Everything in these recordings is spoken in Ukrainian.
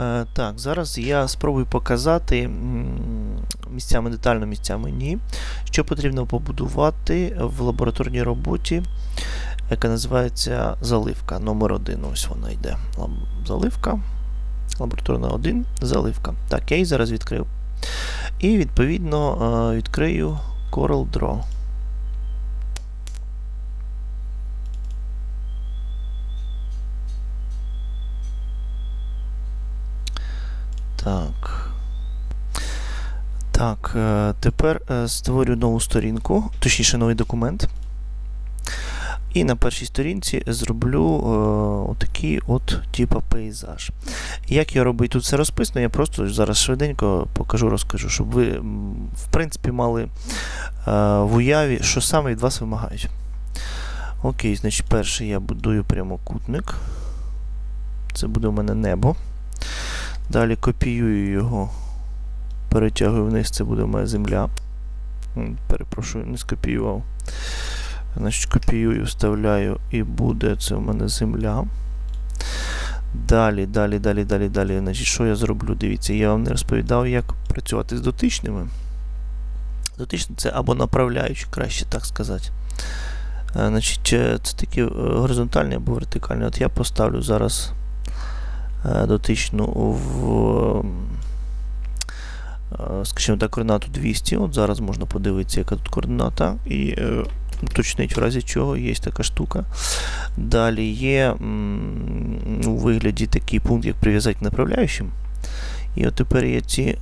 Е, так, зараз я спробую показати місцями детально, місцями ні. Що потрібно побудувати в лабораторній роботі, яка називається заливка номер 1 Ось вона йде. Заливка. Лабораторна 1, заливка. Так, я її зараз відкрив. І відповідно е, відкрию Draw. Так, е, тепер е, створю нову сторінку, точніше новий документ. І на першій сторінці зроблю е, отакий от типа пейзаж. Як я роблю тут все розписано, я просто зараз швиденько покажу, розкажу, щоб ви, в принципі, мали в уяві, що саме від вас вимагають. Окей, значить, перше я будую прямокутник. Це буде у мене небо. Далі копіюю його, перетягую вниз, це буде мене земля. Перепрошую, не скопіював. Значить, копіюю, вставляю, і буде це у мене земля. Далі, далі, далі, далі, далі. Значить, що я зроблю? Дивіться, я вам не розповідав, як працювати з дотичними. Дотичні це або направляючі, краще так сказати. Е, Значить, е, це такі е, горизонтальні або вертикальні. От я поставлю зараз дотичну в, скажімо так, координату 200. От зараз можна подивитися, яка тут координата. І е, уточнити, в разі чого є така штука. Далі є у вигляді такий пункт, як прив'язати направляючим. І от тепер я ці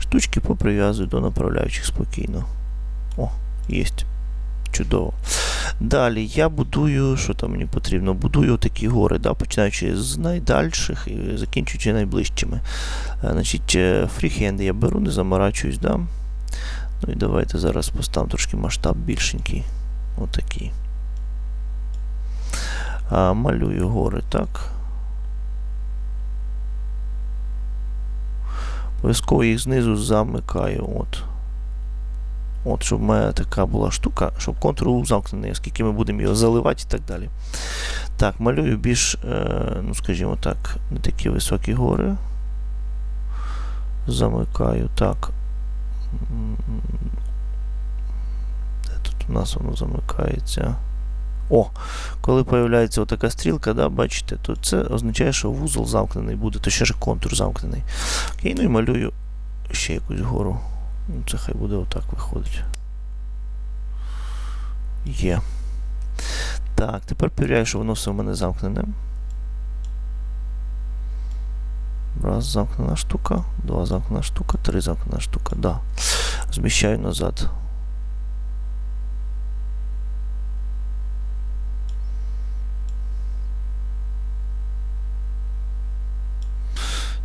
штучки поприв'язую до направляючих спокійно. О, є. Чудово. Далі я будую, що там мені потрібно? Будую такі гори, да, починаючи з найдальших і закінчуючи найближчими. Е, Значить, фріхенд я беру, не заморачуюсь, да. Ну і давайте зараз поставимо трошки масштаб більшенький. Отакий. А, малюю гори, так. Обов'язково їх знизу замикаю. От. От, щоб в мене така була штука, щоб контур був замкнений, оскільки ми будемо його заливати і так далі. Так, малюю більш, е, ну скажімо так, не такі високі гори. Замикаю так. Де тут у нас воно замикається? О, коли появляється отака стрілка, да, бачите, то це означає, що вузол замкнений буде, то ще ж контур замкнений. Окей, ну і малюю ще якусь гору. Ну, це хай буде отак виходить. Є. Так, тепер перевіряю, що воно все в мене замкнене. Раз замкнена штука, два замкнена штука, три замкнена штука. Да. Зміщаю назад.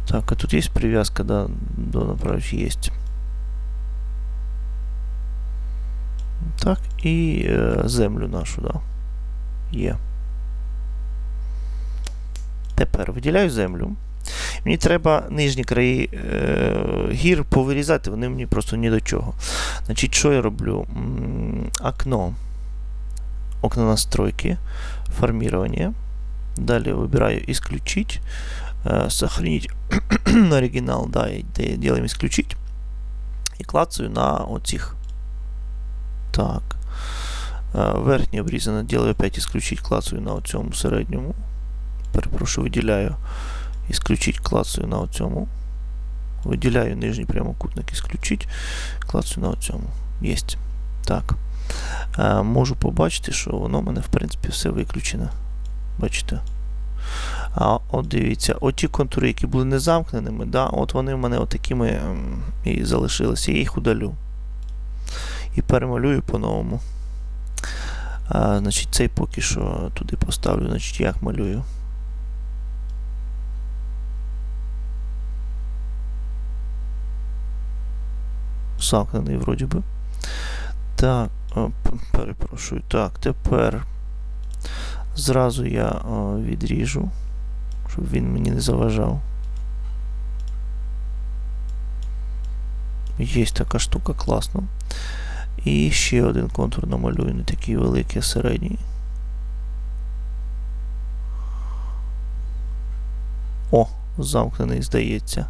Так, а тут есть привязка, да, до направляющей есть. Так, і е, землю нашу, да. Є. Тепер виділяю землю. Мені треба нижні краї е, гір повирізати, вони мені просто ні до чого. Значить, що я роблю? Окно. Окно настройки, формирование. Далее выбираю исключить, э, сохранить оригинал, да, делаем исключить. І клацаю на оцих. Так. Е, Верхнє обрізане ділаю опять исключить, клацаю на оцьому середньому. Перепрошую, виділяю. Исключить, клацаю на оцьому. Виділяю нижній прямокутник, исключить, клацаю на оцьому. Єсть. Так. Е, можу побачити, що воно в мене, в принципі, все виключено. Бачите? А от дивіться, оті контури, які були не замкненими, да, от вони в мене отакими ем, і залишилися. Я їх удалю. І перемалюю по-новому. А, значить, цей поки що туди поставлю, значить, як малюю. Замкнений, вроді би. Так, о, перепрошую. Так, тепер зразу я о, відріжу, щоб він мені не заважав. Є така штука, класно. І ще один контур намалюю, не такий великий, а середній. О, замкнений, здається.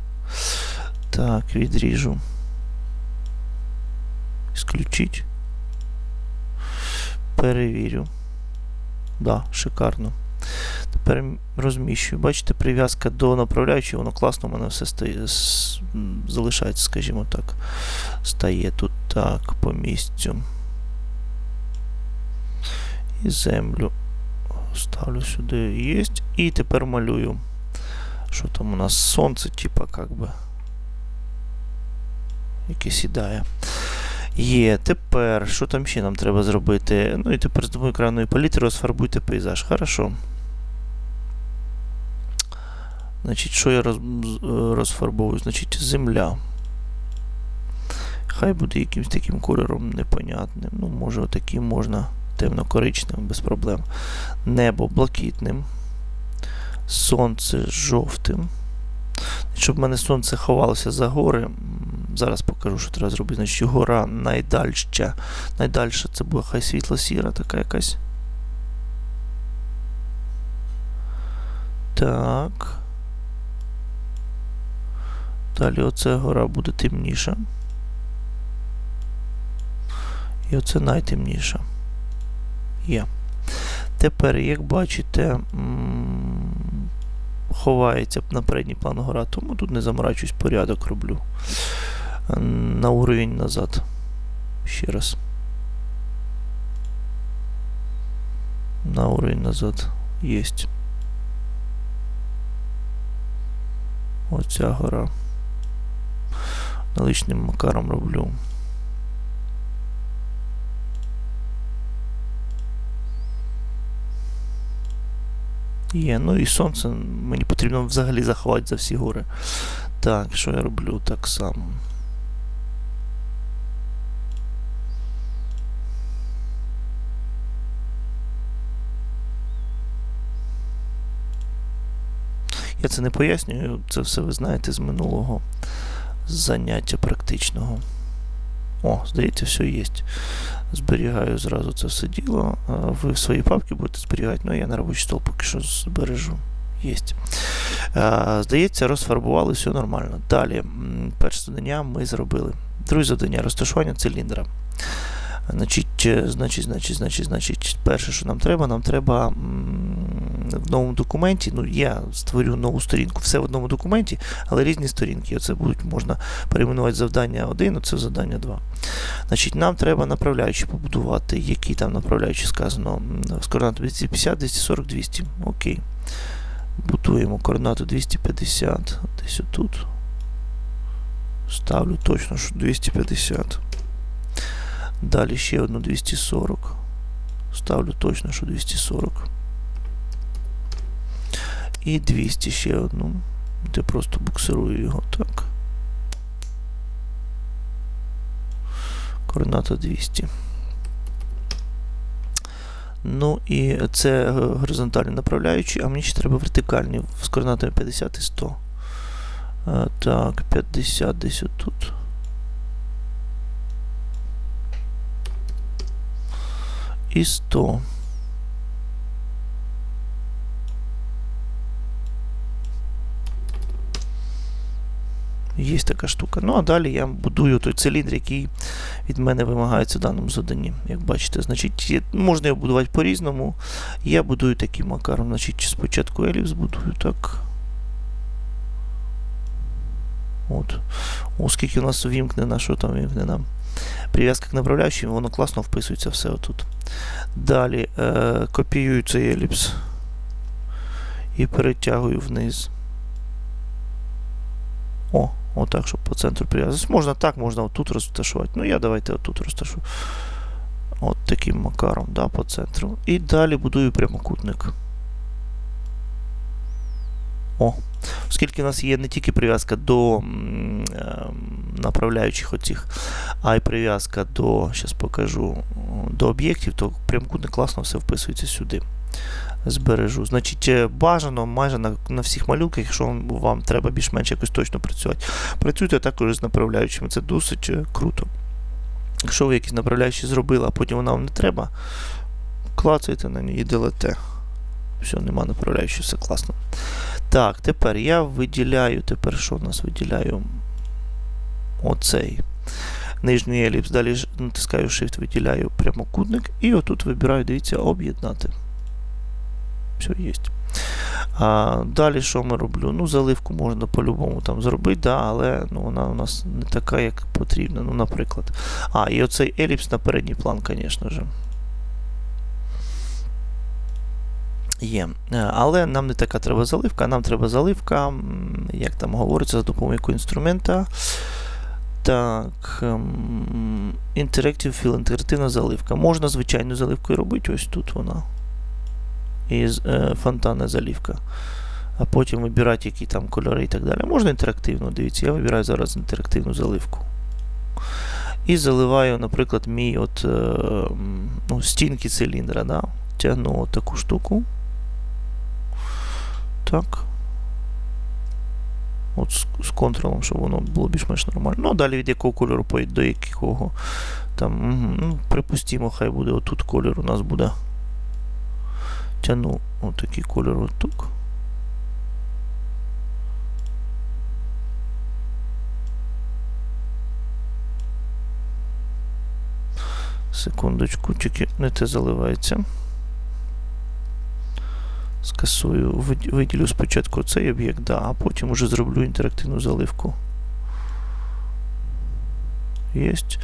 Так, відріжу. Ісключіть. Перевірю. Да, шикарно. Розміщую. Бачите, прив'язка до направляючої, воно класно у мене все стає, залишається, скажімо так. Стає тут так, по місцю. І землю ставлю сюди. Єсть. І тепер малюю. Що там у нас? Сонце, типа, как би. Яке сідає. Є, тепер, що там ще нам треба зробити? Ну і тепер з допомогою екранної палітри розфарбуйте пейзаж. Хорошо. Значить, що я роз, е, розфарбовую? Значить, земля. Хай буде якимось таким кольором непонятним. Ну, може, отаким можна темно-коричневим, без проблем. Небо блакитним. Сонце жовтим. Щоб в мене сонце ховалося за гори. Зараз покажу, що треба зробити. Значить, гора найдальша. Найдальша це буде хай світло-сіра така якась. Так. Далі оце гора буде темніша. І оце найтемніша. Є. Тепер, як бачите, ховається на передній план гора, тому тут не заморачуюсь, порядок роблю. На уровень назад. Ще раз. На уровень назад. Єсть. Оця гора. Наличним макаром роблю. Є, ну і сонце мені потрібно взагалі заховати за всі гори. Так, що я роблю так само. Я це не пояснюю, це все ви знаєте з минулого заняття практичного. О, здається, все є. Зберігаю зразу це все діло. Ви в своїй папці будете зберігати, ну я на робочий стол поки що збережу. Єсть. Здається, розфарбували все нормально. Далі, перше завдання ми зробили. Друге завдання розташування циліндра. Значить, значить, значить, значить, значить, перше, що нам треба, нам треба в новому документі. Ну, я створю нову сторінку, все в одному документі, але різні сторінки. Оце будуть можна перейменувати завдання 1, оце завдання 2. Значить, нам треба направляючі побудувати, які там направляючі сказано. З координатою 250, 240, 200. Окей. Будуємо координату 250. Десь отут. Ставлю точно, що 250. Далі ще одну 240. Ставлю точно, що 240. І 200 ще одну. Де просто буксирую його так. Координата 200. Ну і це е, горизонтальні направляючі, а мені ще треба вертикальні з координатами 50 і 100. Е, Так, 50 десь отут. І 100. Є така штука. Ну, а далі я будую той циліндр, який від мене вимагається в даному заданні. Як бачите, значить, можна його будувати по-різному. Я будую таким макаром. Значить, спочатку еліпс будую так. От. Оскільки у нас вімкнена, що там вімкнена. Прив'язка к направляючим, воно класно вписується все отут. Далі е, копіюю цей еліпс і перетягую вниз. О, отак, щоб по центру прив'язатися. Можна так, можна отут розташувати. Ну, я давайте отут розташу. От таким макаром, да, по центру. І далі будую прямокутник. О. Оскільки у нас є не тільки прив'язка до ем, направляючих оцих, а й прив'язка до, зараз покажу, до об'єктів, то прямокутник класно все вписується сюди. Збережу. Значить, е, бажано майже на, на всіх малюнках, якщо вам, вам треба більш-менш якось точно працювати. Працюйте також з направляючими, це досить е, круто. Якщо ви якісь направляючі зробили, а потім вона вам не треба, клацайте на ній і делете. Все, нема направляючого, все класно. Так, тепер я виділяю. Тепер що в нас виділяю? Оцей нижній еліпс. Далі натискаю Shift, виділяю прямокутник. І отут вибираю, дивіться, об'єднати. Все, є. А, далі що ми роблю? Ну, заливку можна по-любому там зробити, да, але ну, вона у нас не така, як потрібно. Ну, наприклад. А, і оцей еліпс на передній план, звісно ж. Є. Е, Але нам не така треба заливка, нам треба заливка, як там говориться, за допомогою інструмента. Так. ем, Interactive Fill, інтерактивна заливка. Можна звичайну заливкою робити, ось тут вона. І е, фонтанна заливка. А потім вибирати, які там кольори і так далі. Можна інтерактивну, дивіться, я вибираю зараз інтерактивну заливку. І заливаю, наприклад, мій от, е, ну, стінки циліндра. Да? Тягну таку штуку. Так. От з, контролем, щоб воно було більш-менш нормально. Ну, далі від якого кольору поїде, до якого там. Ну, припустимо, хай буде отут кольор у нас буде. Тяну отакий кольор отут. Секундочку, тільки не те заливається. Скасую, виділю спочатку цей об'єкт, да, а потім вже зроблю інтерактивну заливку. Єсть.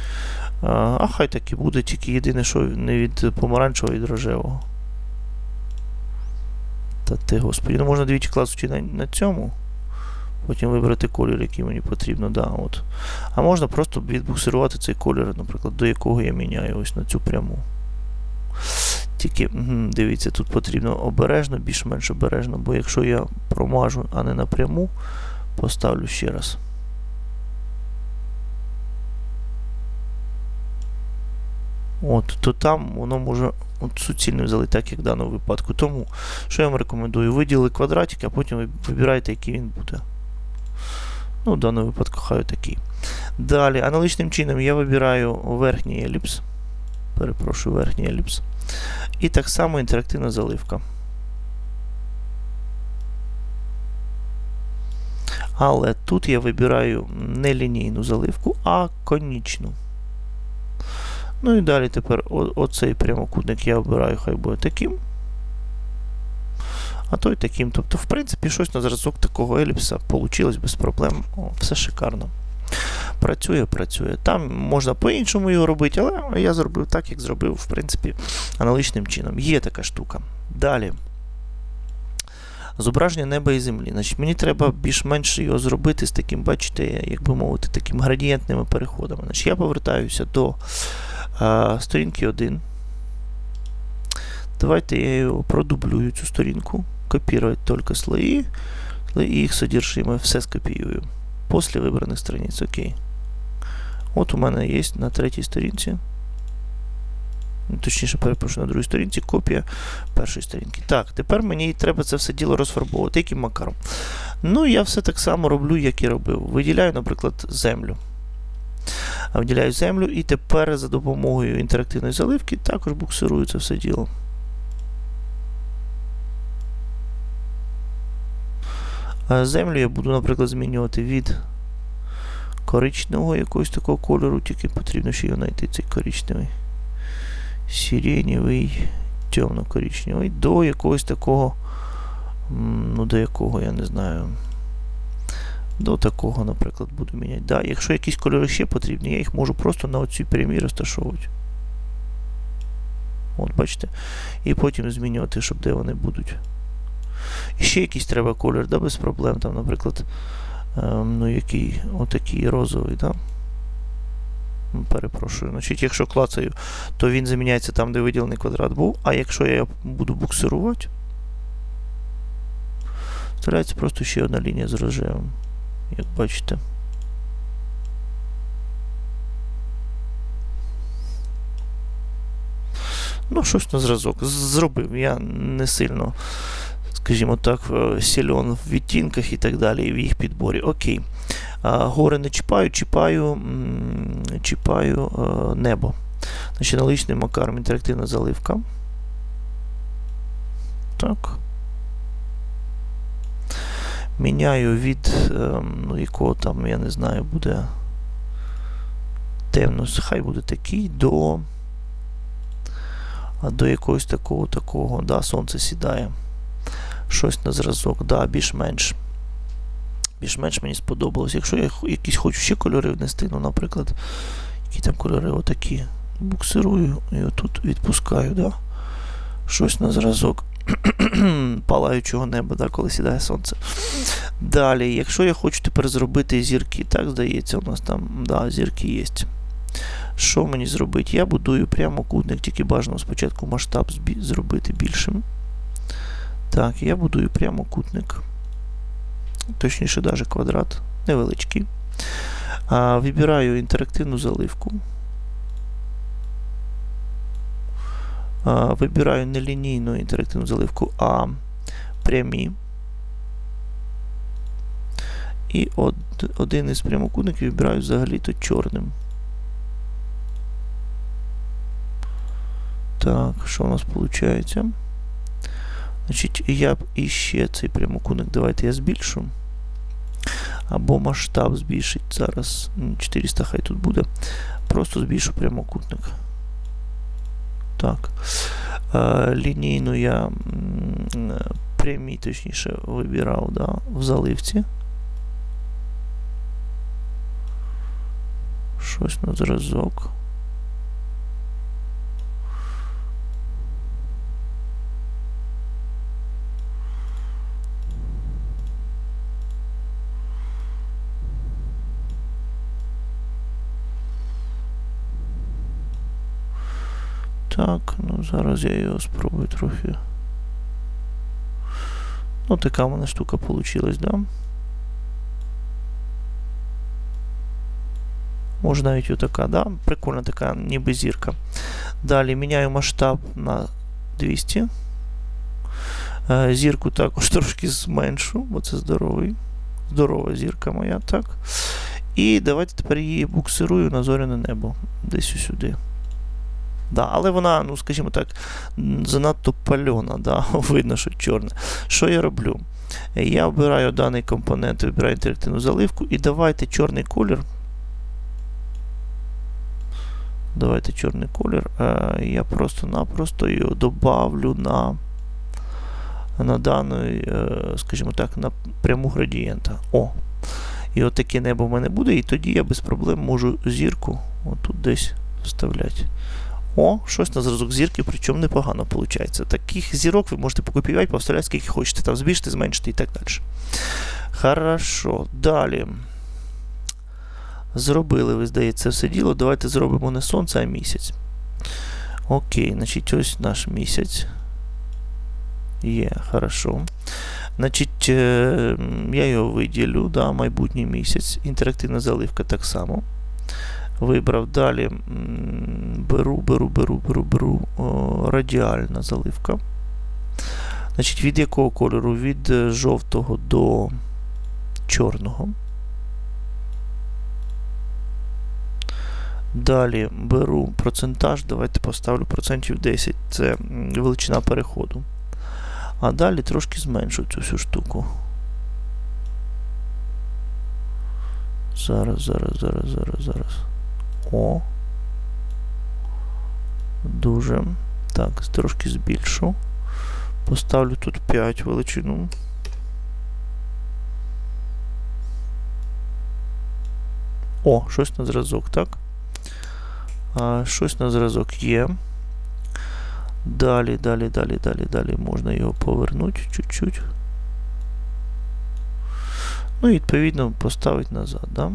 А, хай так і буде, тільки єдине, що не від помаранчевого, а від рожевого. Та ти, господи, ну можна двічі класути на, на цьому. Потім вибрати колір, який мені потрібно. Да, от. А можна просто відбуксирувати цей колір, наприклад, до якого я міняю ось на цю пряму. Тільки дивіться, тут потрібно обережно, більш-менш обережно, бо якщо я промажу, а не напряму, поставлю ще раз. От, то там воно може суцільно взяли, так як в даному випадку. Тому, що я вам рекомендую, виділи квадратик, а потім ви вибирайте, який він буде. Ну, в даному випадку хай такий. Далі, аналогічним чином я вибираю верхній еліпс. Перепрошую, верхній еліпс. І так само інтерактивна заливка. Але тут я вибираю не лінійну заливку, а конічну. Ну і далі тепер оцей прямокутник я обираю, хай буде таким. А той таким. Тобто, в принципі, щось на зразок такого еліпса вийшло без проблем. О, все шикарно. Працює, працює. Там можна по-іншому його робити, але я зробив так, як зробив, в принципі, аналогічним чином. Є така штука. Далі. Зображення неба і землі. Значить, мені треба більш-менш його зробити з таким, бачите, як би мовити, таким градієнтними переходами. Значить, я повертаюся до а, сторінки 1. Давайте я його продублюю цю сторінку. Копірувати тільки слої. І їх содержимое все скопіюю. Після вибраних страниць. Окей. От у мене є на третій сторінці. Ну, Точніше, перепрошую, на другій сторінці копія першої сторінки. Так, тепер мені треба це все діло розфарбовувати. Яким макаром? Ну, я все так само роблю, як і робив. Виділяю, наприклад, землю. Виділяю землю, і тепер за допомогою інтерактивної заливки також буксирую це все діло. Землю я буду, наприклад, змінювати від коричневого якогось такого кольору, тільки потрібно ще його знайти, цей коричневий. Сиренєвий, темно-коричневий, до якогось такого. Ну, до якого, я не знаю. До такого, наприклад, буду міняти. Да, якщо якісь кольори ще потрібні, я їх можу просто на оцій прямій розташовувати. От, бачите? І потім змінювати, щоб де вони будуть. І ще якийсь треба колір, да, без проблем. Там, наприклад, ем, ну, який, отакий розовий, да? Перепрошую. Значить, якщо клацаю, то він заміняється там, де виділений квадрат був. А якщо я буду буксирувати, вставляється просто ще одна лінія з рожевим. Як бачите. Ну, щось на зразок. Зробив. Я не сильно, скажімо так, е, сильон в відтінках і так далі, і в їх підборі. Окей. Гори не чіпаю, чіпаю, чіпаю е, небо. Значить, аналогічним макаром інтерактивна заливка. так. Міняю від ем, ну, якого там, я не знаю, буде темно, хай буде такий до. До якогось такого, такого, да, сонце сідає. Щось на зразок, да, більш-менш. Більш-менш мені сподобалось. Якщо я якісь хочу ще кольори внести, ну, наприклад, які там кольори отакі. Буксирую і отут відпускаю, да. Щось на зразок палаючого неба, да, коли сідає сонце. Далі, якщо я хочу тепер зробити зірки, так здається, у нас там, да, зірки є. Що мені зробити? Я будую прямокутник, тільки бажано спочатку масштаб зробити більшим. Так, я будую прямокутник. Точніше, навіть квадрат невеличкий. А, вибираю інтерактивну заливку. А, вибираю не лінійну інтерактивну заливку, а прямі. І од, один із прямокутників вибираю взагалі-то чорним. Так, що у нас виходить? Значить, я б іще цей прямокутник, давайте я збільшу. Або масштаб збільшить. Зараз 400 хай тут буде. Просто збільшу прямокутник. Так. Е, лінійну я прямі, точніше, вибирав да, в заливці. Щось на зразок. Так, ну зараз я його спробую трохи. Ну, така мене штука получилась, да? Може навіть отака, да? Прикольна така, ніби зірка. Далі міняю масштаб на 200. Е, Зірку також трошки зменшу, бо це здоровий. Здорова зірка моя, так. І давайте тепер її буксирую на зоряне небо. Десь сюди. Да, але вона, ну скажімо так, занадто пальона, да, видно, що чорне. Що я роблю? Я обираю даний компонент, вибираю інтерактивну заливку і давайте чорний колір. Давайте чорний колір. Е, я просто-напросто його добавлю на, на дану, е, скажімо так, на пряму градієнта. О! І от таке небо в мене буде, і тоді я без проблем можу зірку отут десь вставляти. О, щось на зразок зірки, причому непогано виходить. Таких зірок ви можете покопіювати, повставляти, скільки хочете, там збільшити, зменшити і так далі. Хорошо. Далі. Зробили, ви, здається, все діло. Давайте зробимо не сонце, а місяць. Окей, значить, ось наш місяць. Є, хорошо. Значить, е, я його виділю, да, майбутній місяць. Інтерактивна заливка так само. Вибрав далі. Беру, беру, беру, беру, беру. Радіальна заливка. Значить, від якого кольору? Від е, жовтого до чорного. Далі беру процентаж, давайте поставлю процентів 10. Це величина переходу. А далі трошки зменшу цю всю штуку. Зараз, зараз, зараз, зараз, зараз. О. Дуже. Так, трошки збільшу. Поставлю тут 5 величину. О, щось на зразок, так? А, щось на зразок є. Далі, далі, далі, далі, далі можна його повернути чуть-чуть. Ну і відповідно поставити назад, да?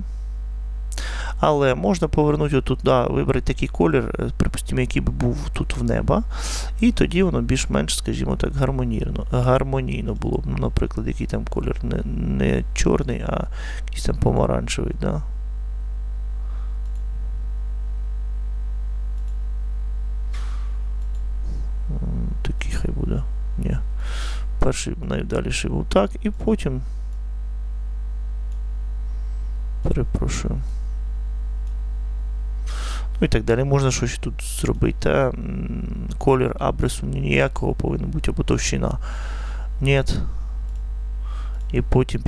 Але можна повернути отут, да, вибрати такий колір, е, припустимо, який би був тут в неба. І тоді воно більш-менш, скажімо так, гармонійно, гармонійно було б. Ну, наприклад, який там колір не, не чорний, а якийсь там помаранчевий, да. Такий хай буде. Ні. Перший найдаліший був так, і потім. Перепрошую. Ну і так далі. Можна щось тут зробити. Та, колір абрису ніякого повинен бути, або товщина. Ні. І потім,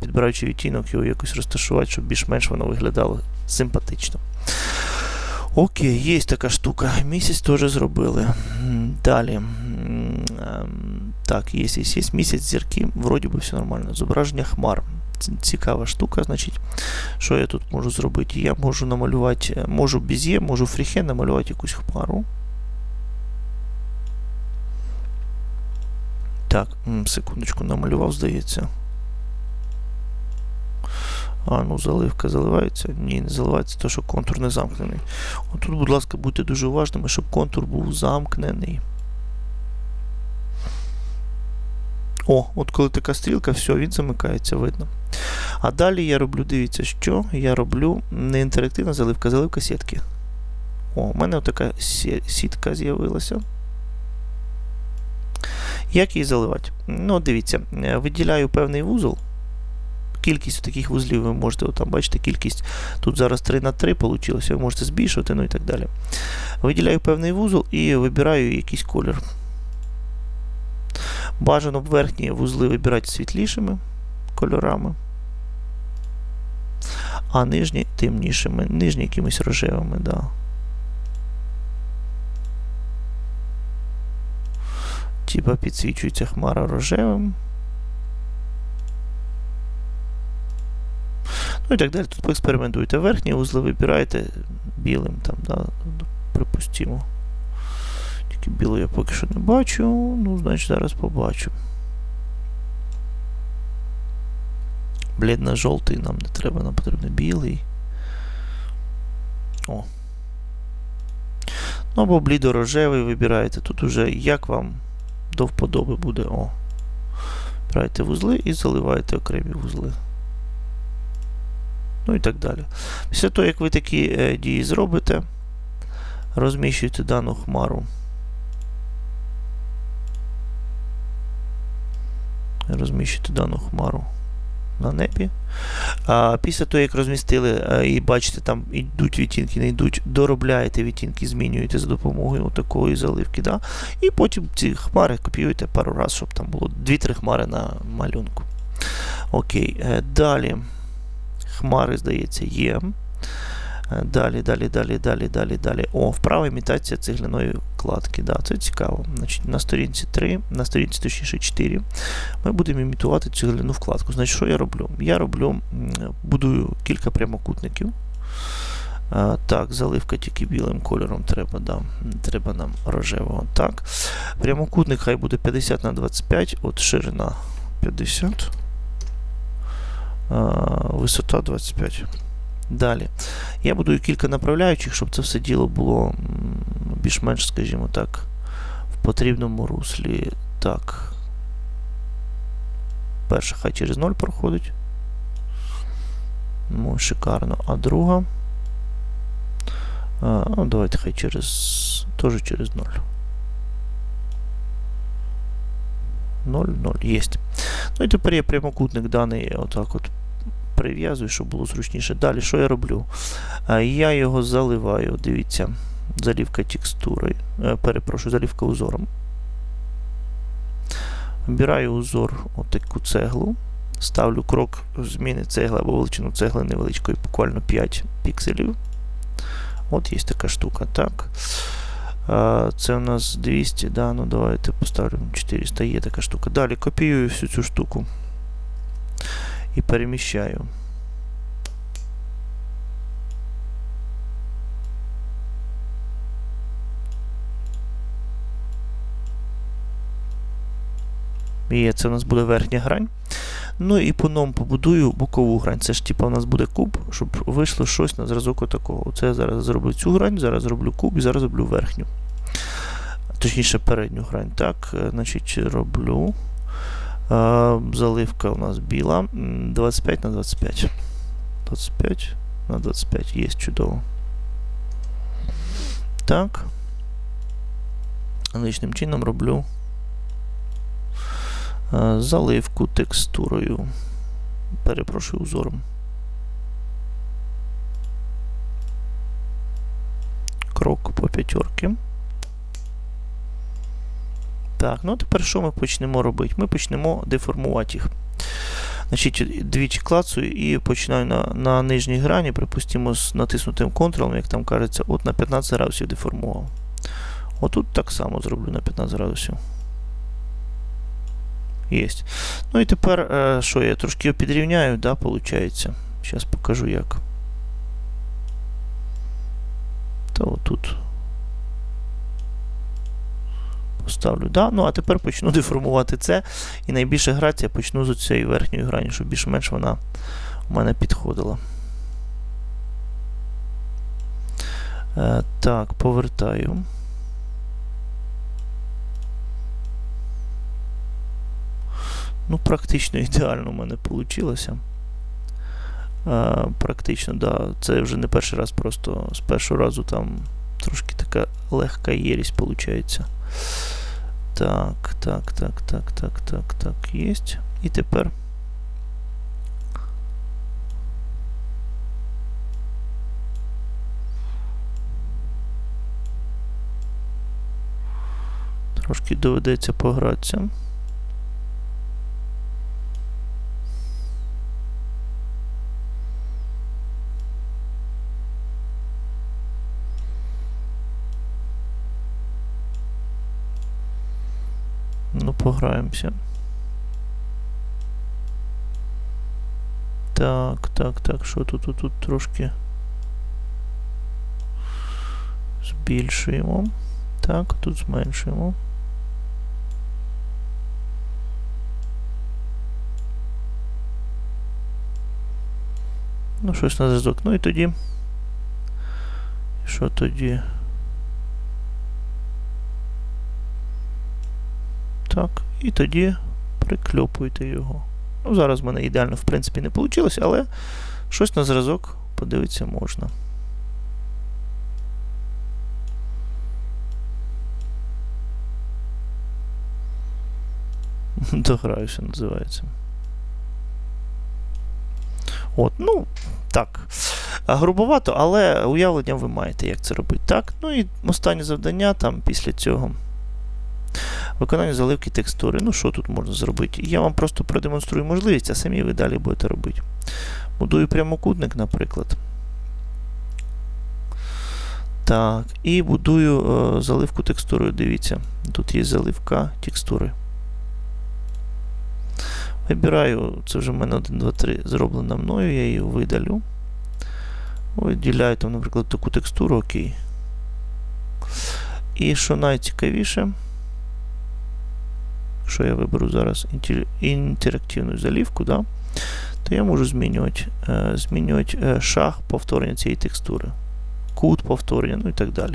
підбираючи відтінок, його якось розташувати, щоб більш-менш воно виглядало симпатично. Окей, є така штука. Місяць теж зробили. Далі. Так, є, є, є. Місяць зірки. Вроді би все нормально. Зображення хмар. Цікава штука, значить, що я тут можу зробити? Я можу намалювати, е, можу безє, можу фріхе намалювати якусь хмару. Так, секундочку, намалював, здається. А, ну заливка заливається? Ні, не заливається, тому що контур не замкнений. Отут, будь ласка, будьте дуже уважними, щоб контур був замкнений. О, от коли така стрілка, все, він замикається, видно. А далі я роблю, дивіться, що я роблю не інтерактивна заливка, заливка сітки. О, у мене така сітка з'явилася. Як її заливати? Ну, дивіться, е, виділяю певний вузол. Кількість таких вузлів ви можете, от там бачите, кількість тут зараз 3 на 3 вийшло, ви можете збільшувати, ну і так далі. Виділяю певний вузол і вибираю якийсь колір. Бажано верхні вузли вибирати світлішими кольорами, а нижні темнішими, нижні якимись рожевими, да. Типа підсвічується хмара рожевим. Ну і так далі. Тут поекспериментуйте. Верхні вузли вибираєте білим, там, да, припустимо. Тільки білу я поки що не бачу, ну, значить, зараз побачу. Блідно-жовтий нам не треба, нам потрібен білий. О. Ну, або блідо-рожевий вибираєте. Тут уже як вам до вподоби буде. О. Вибираєте вузли і заливаєте окремі вузли. Ну і так далі. Після того, як ви такі е, дії зробите, розміщуєте дану хмару. Розміщуєте дану хмару на небі. А Після того, як розмістили і бачите, там йдуть відтінки, не йдуть, доробляєте відтінки, змінюєте за допомогою такої заливки. Да? І потім ці хмари копіюєте пару разів, щоб там було 2-3 хмари на малюнку. Окей, е, далі. Хмари, здається, є. Е, Далі, далі, далі, далі, далі, далі. О, вправа імітація цегляної кладки. Да, Це цікаво. Значить, На сторінці 3, на сторінці точніше 4 ми будемо імітувати цегляну вкладку. Значить, що я роблю? Я роблю, будую кілька прямокутників. А, так, заливка тільки білим кольором треба, да. треба нам рожевого. Так. Прямокутник хай буде 50 на 25, от ширина 50, а, висота 25. Далі. Я будую кілька направляючих, щоб це все діло було більш-менш, скажімо так, в потрібному руслі. Так. Перша хай через 0 проходить. Ну, шикарно. А друга. А, ну, давайте хай через. Теж через 0. 0, 0. Єсть. Ну і тепер я прямокутник даний отак от прив'язую, щоб було зручніше. Далі, що я роблю? Я його заливаю, дивіться, залівка текстури. Е, Перепрошую, залівка узором. Вбираю узор отаку цеглу. Ставлю крок зміни цегли або величину цегли невеличкої, буквально 5 пікселів. От є така штука. так. Це у нас 200, да, ну давайте поставлю 400, є така штука. Далі копіюю всю цю штуку і переміщаю. І це у нас буде верхня грань. Ну і по новому побудую бокову грань. Це ж типа у нас буде куб, щоб вийшло щось на зразок отакого. Оце я зараз зроблю цю грань, зараз зроблю куб і зараз зроблю верхню. Точніше, передню грань. Так, е, значить, роблю. Заливка у нас біла. 25 на 25. 25 на 25. Є чудово. Так. Аналогічним чином роблю заливку текстурою. Перепрошую узором. Крок по п'ятерки. Так, ну тепер що ми почнемо робити? Ми почнемо деформувати їх. Значить, двічі клацаю і починаю на, на нижній грані, припустимо, з натиснутим контролом, як там кажеться, от на 15 градусів деформував. Отут так само зроблю на 15 градусів. Єсть. Ну і тепер, е, що я трошки його підрівняю, да, виходить. Зараз покажу як. То отут. Поставлю, да. Ну, а тепер почну деформувати це. І найбільше грати я почну з цієї верхньої грані, щоб більш-менш вона у мене підходила. Е, так, повертаю. Ну, практично ідеально у мене вийшло. Е, практично, да. Це вже не перший раз, просто з першого разу там трошки така легка єрість виходить. Так, так, так, так, так, так, так, є. І тепер. Трошки доведеться погратися. Пограємося. Так, так, так, що тут, тут, тут трошки збільшуємо. Так, тут зменшуємо. Ну, щось на зв'язок. Ну і тоді. Що тоді? Так, і тоді прикльопуйте його. Ну, зараз в мене ідеально, в принципі, не вийшло, але щось на зразок подивитися можна. Дограюся, називається. От, ну, так. Грубовато, але уявлення ви маєте, як це робити. Так, ну і останнє завдання там після цього. Виконання заливки текстури. Ну, що тут можна зробити? Я вам просто продемонструю можливість, а самі ви далі будете робити. Будую прямокутник, наприклад. Так, і будую е, заливку текстурою. Дивіться, тут є заливка текстури. Вибираю, це вже в мене 1, 2, 3 зроблена мною, я її видалю. Виділяю там, наприклад, таку текстуру, окей. І що найцікавіше, якщо я виберу зараз інтерактивну залівку, да, то я можу змінювати е, змінювати е, шаг повторення цієї текстури, кут повторення, ну і так далі.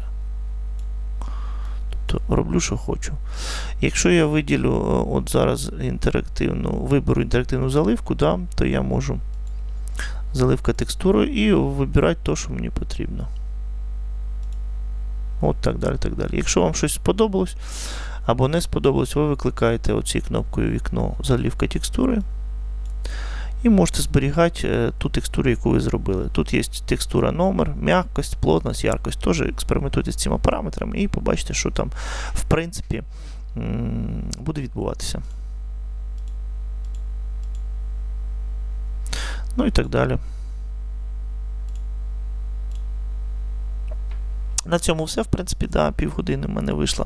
Тобто роблю, що хочу. Якщо я виділю е, от зараз інтерактивну, виберу інтерактивну заливку, да, то я можу заливка текстурою і вибирати те, що мені потрібно. От так далі. так далі. Якщо вам щось сподобалось або не сподобалось, ви викликаєте оці кнопкою вікно заливка текстури. І можете зберігати е, ту текстуру, яку ви зробили. Тут є текстура номер, м'якость, плотність, яркость. Теж експериментуйте з цими параметрами і побачите, що там, в принципі, буде відбуватися. Ну і так далі. На цьому все, в принципі, да, півгодини в мене вийшла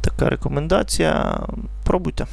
така рекомендація. Пробуйте.